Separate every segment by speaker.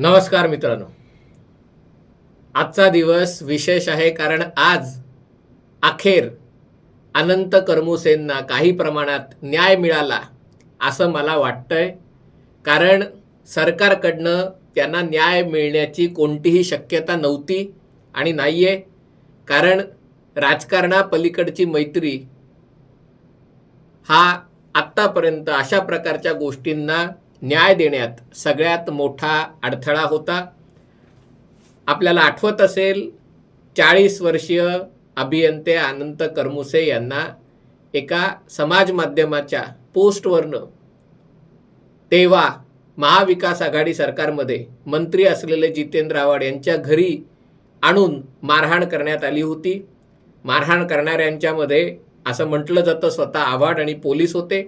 Speaker 1: नमस्कार मित्रांनो. आजचा दिवस विशेष आहे कारण आज अखेर अनंत कर्मुसेंना काही प्रमाणात न्याय मिळाला असं मला वाटतंय. कारण सरकारकडनं त्यांना न्याय मिळण्याची कोणतीही शक्यता नव्हती आणि नाही आहे कारण राजकारणापलीकडची मैत्री हा आत्तापर्यंत अशा प्रकारच्या गोष्टींना न्याय देण्यात सगळ्यात मोठा अडथळा होता. आपल्याला आठवत असेल चाळीस वर्षीय अभियंते अनंत करमुसे यांना एका समाज माध्यमाच्या पोस्टवरनं तेव्हा महाविकास आघाडी सरकारमध्ये मंत्री असलेले जितेंद्र आव्हाड यांच्या घरी आणून मारहाण करण्यात आली होती. मारहाण करणाऱ्यांच्यामध्ये असं म्हटलं जातं स्वतः आव्हाड आणि पोलीस होते.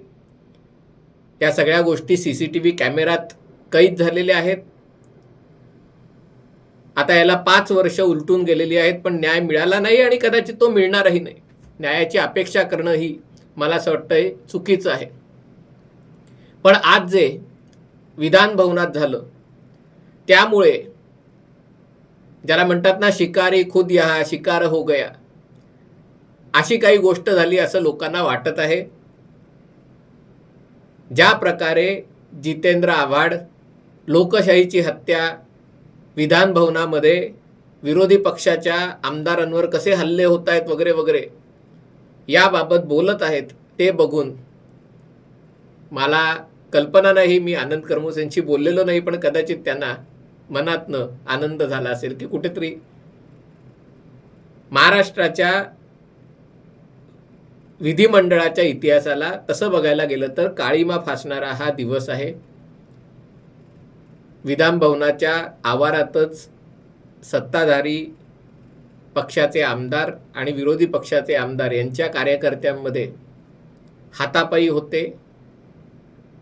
Speaker 1: त्या सगळ्या गोष्टी सी सी टी व्ही कॅमेरात कैद झालेल्या आहेत. आता याला पाच वर्ष उलटून गेलेली आहेत पण न्याय मिळाला नाही आणि कदाचित तो मिळणारही नाही. न्यायाची अपेक्षा करणं ही मला असं वाटतंय चुकीचं आहे. पण आज जे विधान भवनात झालं त्यामुळे ज्याला म्हणतात ना शिकारी खुद या शिकार हो गया अशी काही गोष्ट झाली असं लोकांना वाटत आहे. ज्या प्रकारे जितेंद्र आव्हाड लोकशाहीची हत्या विधान भवनामध्ये विरोधी पक्षाच्या आमदारांवर कसे हल्ले होत आहेत वगैरे वगैरे याबाबत बोलत आहेत ते बघून मला कल्पना नाही मी आनंद कर्मुसेंशी बोललेलो नाही पण कदाचित त्यांना मनातनं आनंद झाला असेल की कुठेतरी महाराष्ट्राच्या विधिमंडळाच्या इतिहासाला तसं बघायला गेलं तर काळीमा फासणारा हा दिवस आहे. विधान भवनाच्या आवारातच सत्ताधारी पक्षाचे आमदार आणि विरोधी पक्षाचे आमदार यांच्या कार्यकर्त्यांमध्ये हातापायी होते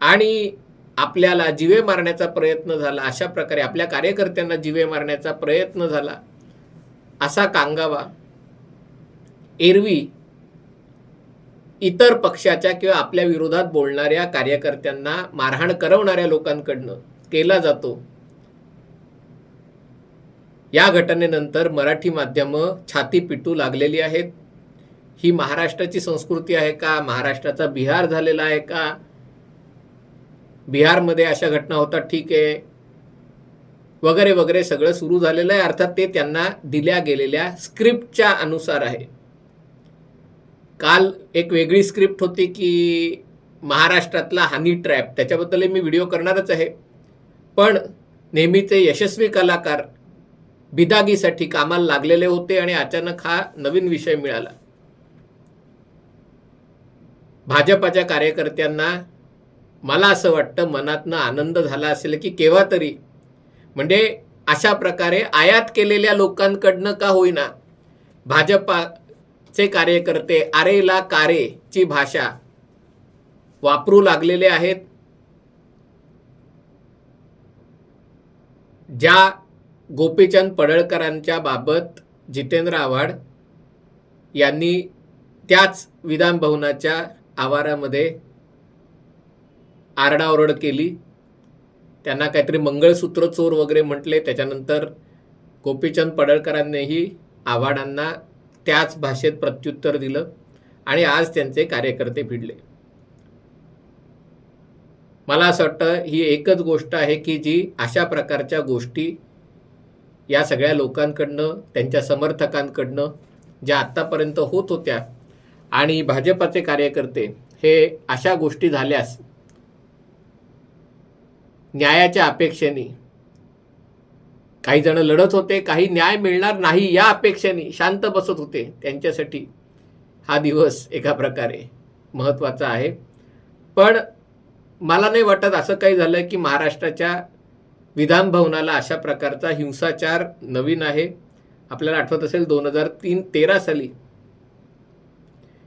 Speaker 1: आणि आपल्याला जिवे मारण्याचा प्रयत्न झाला. अशा प्रकारे आपल्या कार्यकर्त्यांना जिवे मारण्याचा प्रयत्न झाला. असा कांगावा एरवी इतर पक्षाच्या किंवा आपल्या विरोधात बोलणाऱ्या कार्यकर्त्यांना मारहाण करवणाऱ्या लोकांकडनं केला जातो. या घटनेनंतर मराठी माध्यमं छाती पिटू लागलेली आहेत. ही महाराष्ट्राची संस्कृती आहे का? महाराष्ट्राचा बिहार झालेला आहे का? बिहारमध्ये अशा घटना होतात ठीक आहे. वगैरे वगैरे सगळं सुरू झालेलं आहे. अर्थात ते त्यांना दिल्या गेलेल्या स्क्रिप्टच्या अनुसार आहे. काल एक वेगळी स्क्रिप्ट होती की महाराष्ट्रातला हनी ट्रॅप त्याच्याबद्दल मी व्हिडिओ करणारच आहे. पण नेहमीचे यशस्वी कलाकार बिदागीसाठी कामाला लागलेले होते आणि अचानक हा नवीन विषय मिळाला. भाजपाच्या कार्यकर्त्यांना मला असं वाटतं मनातनं आनंद झाला असेल की केव्हा तरी म्हणजे अशा प्रकारे आयात केलेल्या लोकांकडनं का होईना भाजपाचे कार्यकर्ते आरेला कारे ची भाषा वापरू लागलेले आहेत. ज्या गोपीचंद पडळकरांच्या बाबत जितेंद्र आव्हाड यांनी त्याच विधान भवनाच्या आवारामध्ये आरडाओरड केली. त्यांना काहीतरी मंगळसूत्र चोर वगैरे म्हटले. त्याच्यानंतर गोपीचंद पडळकरांनीही आव्हाडांना त्याच भाषेत प्रत्युत्तर दिलं आणि आज त्यांचे कार्यकर्ते भिडले. मला असं वाटतं ही एकच गोष्ट आहे की जी अशा प्रकारच्या गोष्टी या सगळ्या लोकांकडनं त्यांच्या समर्थकांकडनं ज्या आत्तापर्यंत होत होत्या आणि भाजपाचे कार्यकर्ते हे अशा गोष्टी झाल्यास न्यायाच्या अपेक्षेने काही जण लढत होते काही न्याय मिळणार नाही या अपेक्षेने शांत बसत होते. त्यांच्यासाठी हा दिवस एका प्रकारे महत्त्वाचा आहे. पण मला नाही वाटत असं काही झालं की महाराष्ट्राच्या विधान भवनाला अशा प्रकारचा हिंसाचार नवीन आहे. आपल्याला आठवत असेल दोन हजार तीन तेरा साली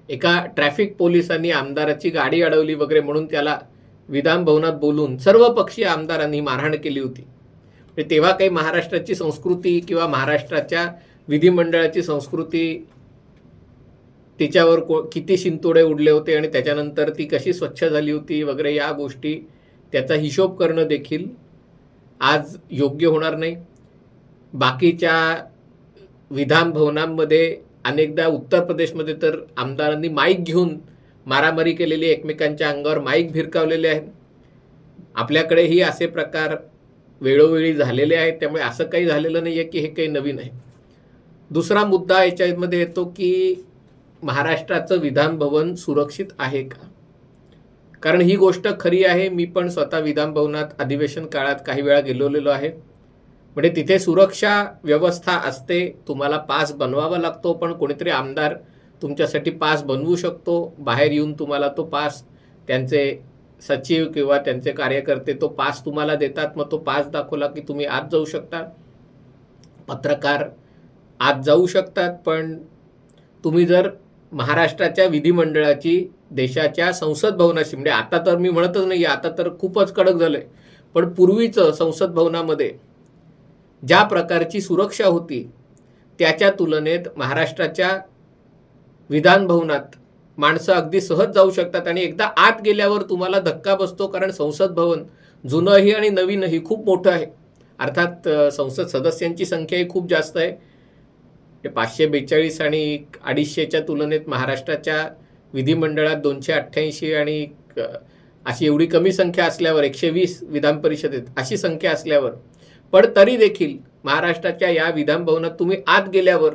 Speaker 1: एका ट्रॅफिक पोलिसांनी आमदाराची गाडी अडवली वगैरे म्हणून त्याला विधान भवनात बोलून सर्व पक्षीय आमदारांनी मारहाण केली होती. तेव्हा काही महाराष्ट्राची संस्कृती किंवा महाराष्ट्राच्या विधिमंडळाची संस्कृती तिच्यावर को किती शिंतोडे उडले होते आणि त्याच्यानंतर ती कशी स्वच्छ झाली होती वगैरे या गोष्टी त्याचा हिशोब करणं देखील आज योग्य होणार नाही. बाकीच्या विधान भवनांमध्ये अनेकदा उत्तर प्रदेशमध्ये तर आमदारांनी माईक घेऊन मारामारी केलेली एकमेकांच्या अंगावर माईक भिरकावलेले आहेत. आपल्याकडेही असे प्रकार वेळोवेळी झालेले आहेत त्यामुळे असं काही झालेलं नाही आहे की हे काही नवीन आहे. दुसरा मुद्दा याच्यामध्ये येतो की महाराष्ट्राचं विधान भवन सुरक्षित आहे का? कारण ही गोष्ट खरी आहे मी पण स्वतः विधान भवनात अधिवेशन काळात काही वेळा गेलेलो आहे. म्हणजे तिथे सुरक्षा व्यवस्था असते तुम्हाला पास बनवावा लागतो पण कोणीतरी आमदार तुमच्यासाठी पास बनवू शकतो बाहेर येऊन तुम्हाला तो पास त्यांचे सचिव किंवा त्यांचे कार्यकर्ते तो पास तुम्हाला देतात मग तो पास दाखवला की तुम्ही आत जाऊ शकता. पत्रकार आत जाऊ शकतात पण तुम्ही जर महाराष्ट्राच्या विधिमंडळाची देशाच्या संसद भवनाशी म्हणजे आता तर मी म्हणतच नाही आता तर खूपच कडक झालंय पण पूर्वीचं संसद भवनामध्ये ज्या प्रकारची सुरक्षा होती त्याच्या तुलनेत महाराष्ट्राच्या विधान भवनात माणसं अगदी सहज जाऊ शकतात आणि एकदा आत गेल्यावर तुम्हाला धक्का बसतो कारण संसद भवन जुनंही आणि नवीनही खूप मोठं आहे. अर्थात संसद सदस्यांची संख्याही खूप जास्त आहे. ते पाचशे बेचाळीस आणि अडीचशेच्या तुलनेत महाराष्ट्राच्या विधिमंडळात दोनशे अठ्ठ्याऐंशी आणि अशी एवढी कमी संख्या असल्यावर एकशे वीस विधान परिषदेत अशी संख्या असल्यावर. पण तरी देखील महाराष्ट्राच्या या विधानभवनात तुम्ही आत गेल्यावर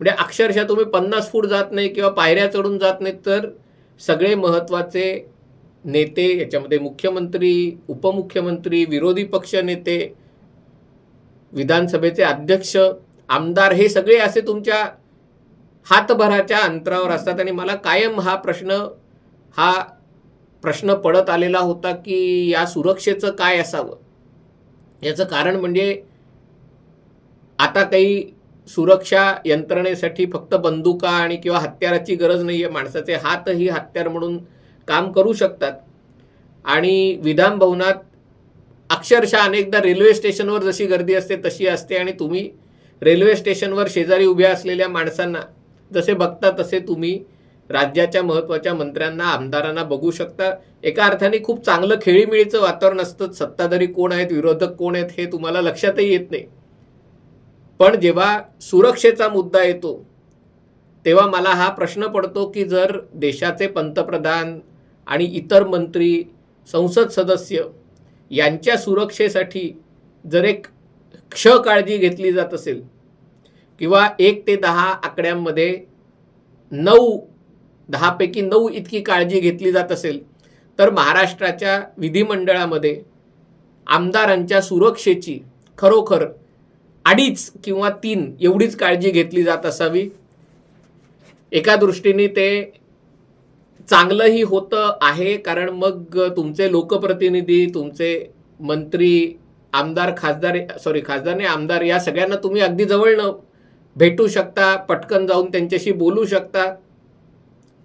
Speaker 1: म्हणजे अक्षरशः तुम्ही पन्नास फूट जात नाही किंवा पायऱ्या चढून जात नाही तर सगळे महत्त्वाचे नेते याच्यामध्ये मुख्यमंत्री उपमुख्यमंत्री विरोधी पक्ष नेते विधानसभेचे अध्यक्ष आमदार हे सगळे असे तुमच्या हातभराच्या अंतरावर असतात. आणि मला कायम हा प्रश्न हा प्रश्न पडत आलेला होता की या सुरक्षेचं काय असावं? याचं कारण म्हणजे आता काही सुरक्षा यंत्रणेसाठी फक्त बंदुका आणि किंवा हत्याराची गरज नाही आहे माणसाचे हातही हत्यार म्हणून काम करू शकतात. आणि विधान भवनात अक्षरशः अनेकदा रेल्वे स्टेशनवर जशी गर्दी असते तशी असते आणि तुम्ही रेल्वे स्टेशनवर शेजारी उभ्या असलेल्या माणसांना जसे बघता तसे तुम्ही राज्याच्या महत्त्वाच्या मंत्र्यांना आमदारांना बघू शकता. एका अर्थाने खूप चांगलं खेळीमेळीचं वातावरण असतं. सत्ताधारी कोण आहेत विरोधक कोण आहेत हे तुम्हाला लक्षातही येत नाही. पण जेव्हा सुरक्षेचा मुद्दा येतो तेव्हा मला हा प्रश्न पडतो की जर देशाचे पंतप्रधान आणि इतर मंत्री संसद सदस्य यांच्या सुरक्षेसाठी जर एक क्ष काळजी घेतली जात असेल किंवा एक ते दहा आकड्यांमध्ये नऊ दहापैकी नऊ इतकी काळजी घेतली जात असेल तर महाराष्ट्राच्या विधिमंडळामध्ये आमदारांच्या सुरक्षेची खरोखर अडीच किंवा तीन एवढीच काळजी घेतली जात असावी. एका दृष्टीने ते चांगलंही होतं आहे कारण मग तुमचे लोकप्रतिनिधी तुमचे मंत्री आमदार खासदार सॉरी खासदार नाही आमदार या सगळ्यांना तुम्ही अगदी जवळनं भेटू शकता पटकन जाऊन त्यांच्याशी बोलू शकता.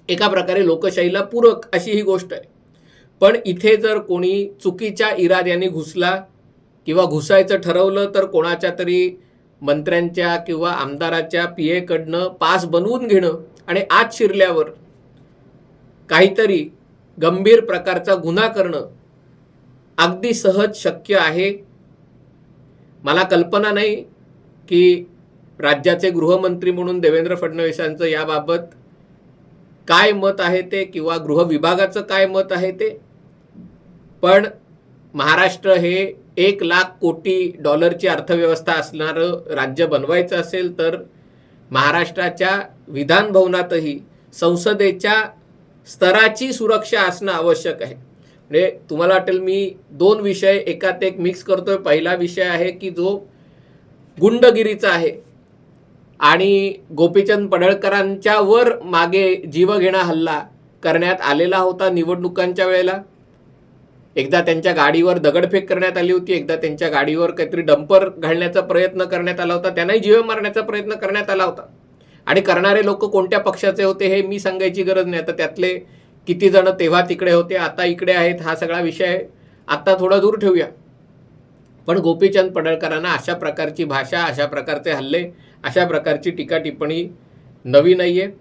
Speaker 1: एका प्रकारे लोकशाहीला पूरक अशी ही गोष्ट आहे. पण इथे जर कोणी चुकीच्या इराद्याने घुसला किंवा घुसायचं ठरवलं तर कोणाच्या तरी मंत्र्यांच्या किंवा आमदाराच्या पी एकडनं पास बनवून घेणं आणि आत शिरल्यावर काहीतरी गंभीर प्रकारचा गुन्हा करणं अगदी सहज शक्य आहे. मला कल्पना नाही की राज्याचे गृहमंत्री म्हणून देवेंद्र फडणवीसांचं याबाबत काय मत आहे ते किंवा गृह विभागाचं काय मत आहे ते. पण महाराष्ट्र हे एक लाख कोटी डॉलरची अर्थव्यवस्था असणारं राज्य बनवायचं असेल तर महाराष्ट्राच्या विधान भवनातही संसदेच्या स्तराची सुरक्षा असणं आवश्यक आहे. म्हणजे तुम्हाला वाटेल मी दोन विषय एकात एक मिक्स करतोय. पहिला विषय आहे की जो गुंडगिरीचा आहे आणि गोपीचंद पडळकरांच्या वर मागे जीवघेणा हल्ला करण्यात आलेला होता निवडणुकांच्या वेळेला. एकदा त्यांच्या गाडीवर दगडफेक करण्यात आली होती एकदा त्यांच्या गाडीवर काहीतरी डंपर घालण्याचा प्रयत्न करण्यात आला होता त्यांनाही जीव मारण्याचा प्रयत्न करण्यात आला होता. आणि करणारे लोक कोणत्या पक्षाचे होते हे मी सांगायची गरज नाही. आता त्यातले किती जण तेव्हा तिकडे होते आता इकडे आहेत हा सगळा विषय आता थोडा दूर ठेवूया. पण गोपीचंद पडळकरांना अशा प्रकारची भाषा अशा प्रकारचे हल्ले अशा प्रकारची टीका टिप्पणी नवी नाही आहे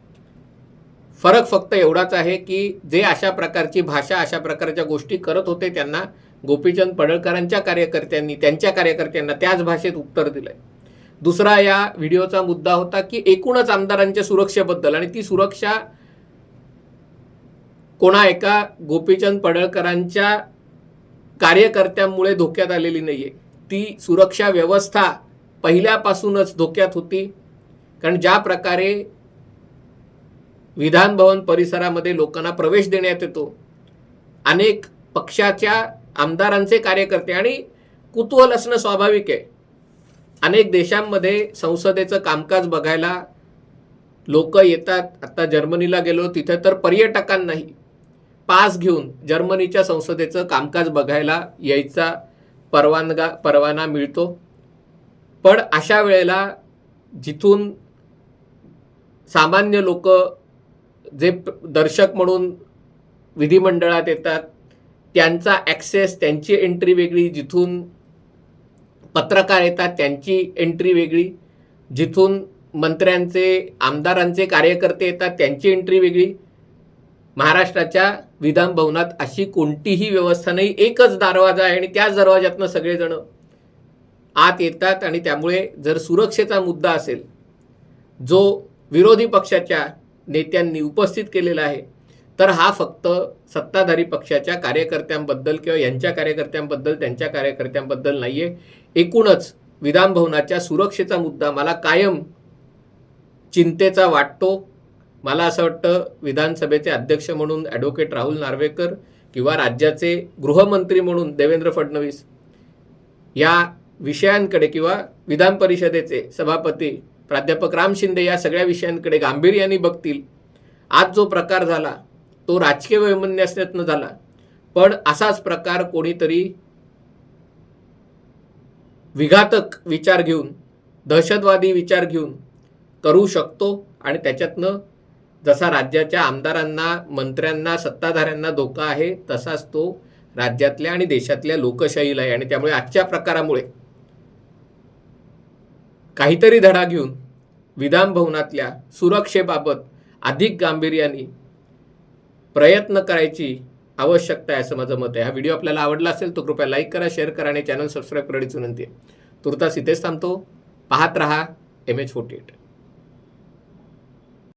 Speaker 1: फरक फक्त एवढाच आहे की जे अशा प्रकारची भाषा अशा प्रकारच्या गोष्टी करत होते त्यांना गोपीचंद पडळकरांच्या कार्यकर्त्यांनी त्यांच्या कार्यकर्त्यांना त्याच भाषेत उत्तर दिलंय. दुसरा या व्हिडिओचा मुद्दा होता की एकूणच आमदारांच्या सुरक्षेबद्दल आणि ती सुरक्षा कोणा एका गोपीचंद पडळकरांच्या कार्यकर्त्यांमुळे धोक्यात आलेली नाहीये. ती सुरक्षा व्यवस्था पहिल्यापासूनच धोक्यात होती. कारण ज्या प्रकारे विधान भवन परिसरामध्ये लोकांना प्रवेश देण्यात येतो. अनेक पक्षाच्या आमदारांचे कार्यकर्ते आणि कुतूहल असणं स्वाभाविक आहे. अनेक देशांमध्ये संसदेचं कामकाज बघायला लोक येतात. आत्ता जर्मनीला गेलो तिथे तर पर्यटकांनाही पास घेऊन जर्मनीच्या संसदेचं कामकाज बघायला यायचा परवानगा परवाना मिळतो. पण अशा वेळेला जिथून सामान्य लोक जे दर्शक म्हणून विधिमंडळात येतात त्यांचा ॲक्सेस त्यांची एंट्री वेगळी जिथून पत्रकार येतात त्यांची एंट्री वेगळी. जिथून मंत्र्यांचे आमदारांचे कार्यकर्ते येतात त्यांची एंट्री वेगळी. महाराष्ट्राच्या विधान भवनात अशी कोणतीही व्यवस्था नाही. एकच दरवाजा आहे आणि त्याच दरवाज्यातनं सगळेजण आत येतात आणि त्यामुळे जर सुरक्षेचा मुद्दा असेल जो विरोधी पक्षाच्या नेत्यांनी उपस्थित केलेला आहे. तर हा फक्त सत्ताधारी पक्षाच्या कार्यकर्त्यांबद्दल किंवा यांच्या कार्यकर्त्यांबद्दल त्यांच्या कार्यकर्त्यांबद्दल नाही आहे एकूणच विधान भवनाच्या सुरक्षेचा मुद्दा मला कायम चिंतेचा वाटतो. मला असं वाटतं विधानसभेचे अध्यक्ष म्हणून ॲडव्होकेट राहुल नार्वेकर किंवा राज्याचे गृहमंत्री म्हणून देवेंद्र फडणवीस या विषयांकडे किंवा विधान परिषदेचे सभापती प्राध्यापक राम शिंदे या सगळ्या विषयांकडे गांभीर्याने बघतील. आज जो प्रकार झाला तो राजकीय वैमन्यासनं झाला. पण असाच प्रकार कोणीतरी विघातक विचार घेऊन दहशतवादी विचार घेऊन करू शकतो आणि त्याच्यातनं जसा राज्याच्या आमदारांना मंत्र्यांना सत्ताधाऱ्यांना धोका आहे तसाच तो राज्यातल्या आणि देशातल्या लोकशाहीला आहे. आणि त्यामुळे आजच्या प्रकारामुळे काहीतरी धडा घेऊन विधानभवनातल्या सुरक्षेबाबत अधिक गांभीर्याने प्रयत्न करायची आवश्यकता आहे असं माझं मत आहे. हा व्हिडिओ आपल्याला आवडला असेल तो कृपया लाईक करा शेअर करा आणि चॅनल सबस्क्राईब करण्याची विनंती आहे. तुर्तास इथेच थांबतो. पाहत रहा एम एच फोर्टी एट